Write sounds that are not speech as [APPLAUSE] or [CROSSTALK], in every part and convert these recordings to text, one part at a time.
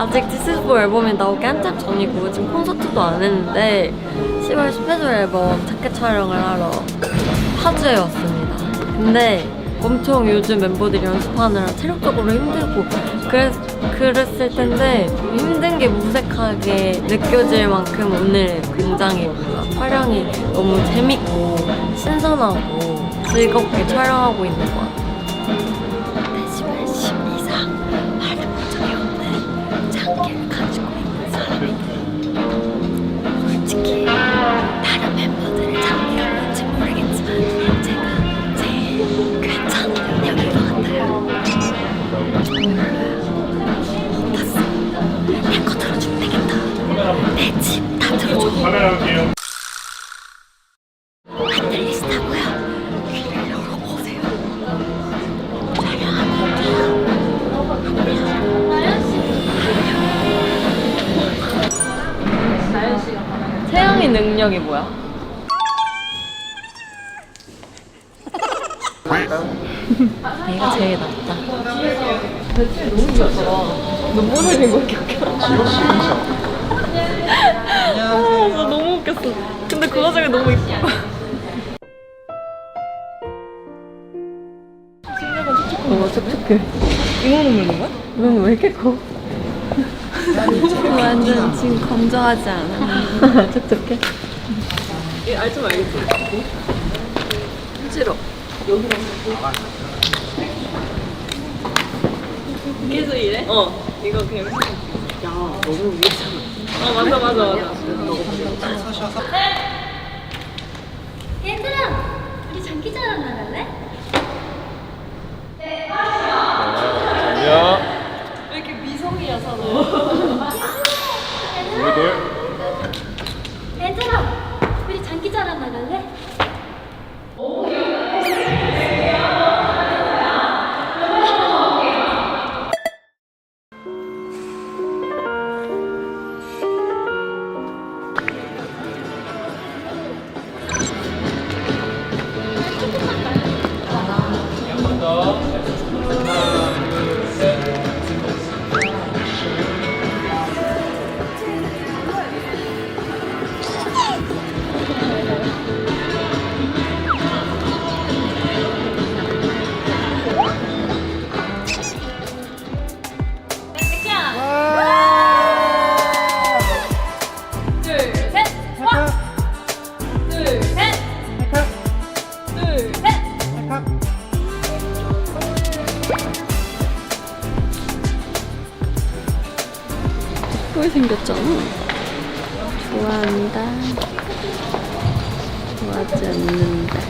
아직 디스포 앨범이 나오기 한참 전이고 지금 콘서트도 안 했는데 10월 스페셜 앨범 자켓 촬영을 하러 파주에 왔습니다. 근데 엄청 요즘 member들이 연습하느라 체력적으로 힘들고 그랬, 그랬을 텐데 힘든 게 무색하게 느껴질 만큼 오늘 굉장히 뭔가 촬영이 너무 재밌고 신선하고 즐겁게 촬영하고 있는 것 같아요. 내거 들어주면 되겠다 내 집 다 들어줘. 안 들리시다고요? 귀를 열어보세요 촬영하고 올게요 채영이 능력이 뭐야? [LAUGHS] 얘가 제일 낫다. 너무 귀엽더라. 눈보라는 거 기억해? 아, 나 너무 웃겼어. 근데 그 와중에 너무 이뻐. 어, 촉촉해. 이거는 먹는 거야? 이건 왜 이렇게 커? 완전 지금 건조하지 않아. 촉촉해? 알좀 알겠지? 싫어. 계속 이래? 어. 이거 그냥. 야, 너무 위에잖아. 어, 맞아, 맞아, 맞아. 얘들아, 우리 장기자랑 나갈래? 안녕. 왜 이렇게 미성이야, 사는? 우리들 얘들아, 우리 장기자랑 나갈래? 둘, 생겼잖아. 좋아한다. 좋아하지 않는다.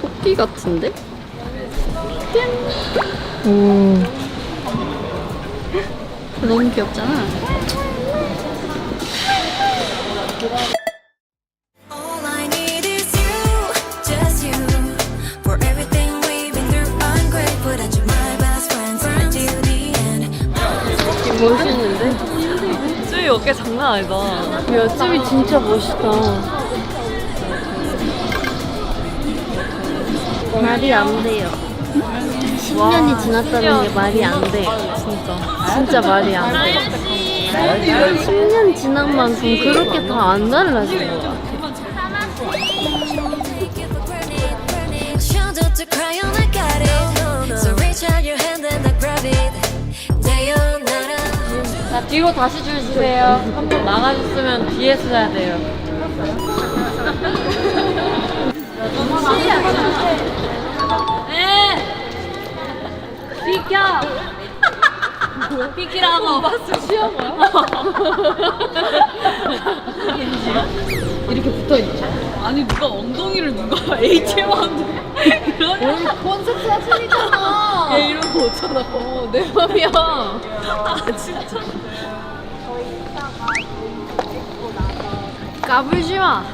토끼 같은데? 짠! 오. 너무 귀엽잖아. 쭈이 어깨 장난 아니다. 야, 쭈이 진짜 멋있다. 말이 안 돼요. 10년이 지났다는 게 말이 안 돼요. 진짜. 진짜 말이 안 돼요. 10년 지난 만큼 그렇게 다 안 달라진 것 같아. 뒤로 다시 줄 주세요. 한 번 나가셨으면 뒤에 서야 돼요. 에! 비켜! 비키라고! 거야? 이렇게 붙어있지. 아니, 누가 엉덩이를 누가 ATM하는데? 이러냐? 컨셉 사진이잖아! 얘 이런 거 없잖아. 어, 내 맘이야. 아, 진짜. 까불지 마.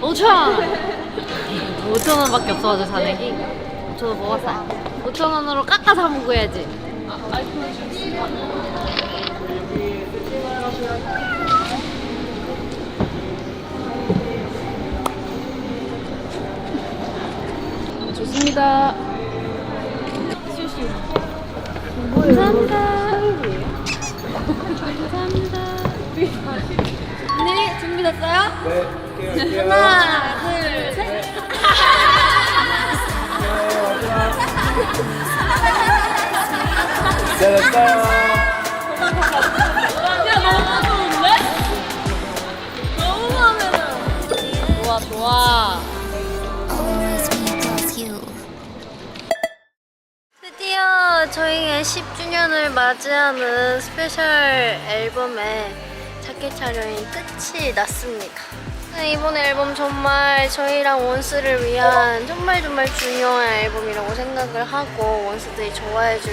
5천 원. 5천 원밖에 없어가지고 5천 원 먹었어. 5천 원으로 깎아서 먹어야지. 좋습니다. 준비됐어요? 네, 하나, 둘, 셋. 잘했어요. 야 너무 좋은데? 너무 마음에 들어. 좋아 좋아. Always me plus you. 드디어 저희의 10주년을 맞이하는 스페셜 앨범의 자켓 촬영이 끝이 났습니다. 네, 이번 앨범 정말 저희랑 원스를 위한 정말 정말 중요한 앨범이라고 생각을 하고 원스들이 좋아해줄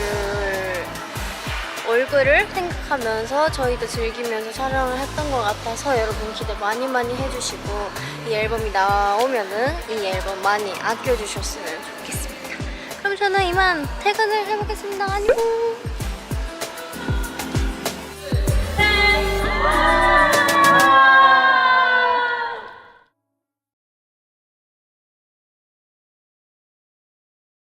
얼굴을 생각하면서 저희도 즐기면서 촬영을 했던 것 같아서 여러분 기대 많이 많이 해주시고 이 앨범이 나오면은 이 앨범 많이 아껴주셨으면 좋겠습니다. 그럼 저는 이만 퇴근을 해보겠습니다. 안녕!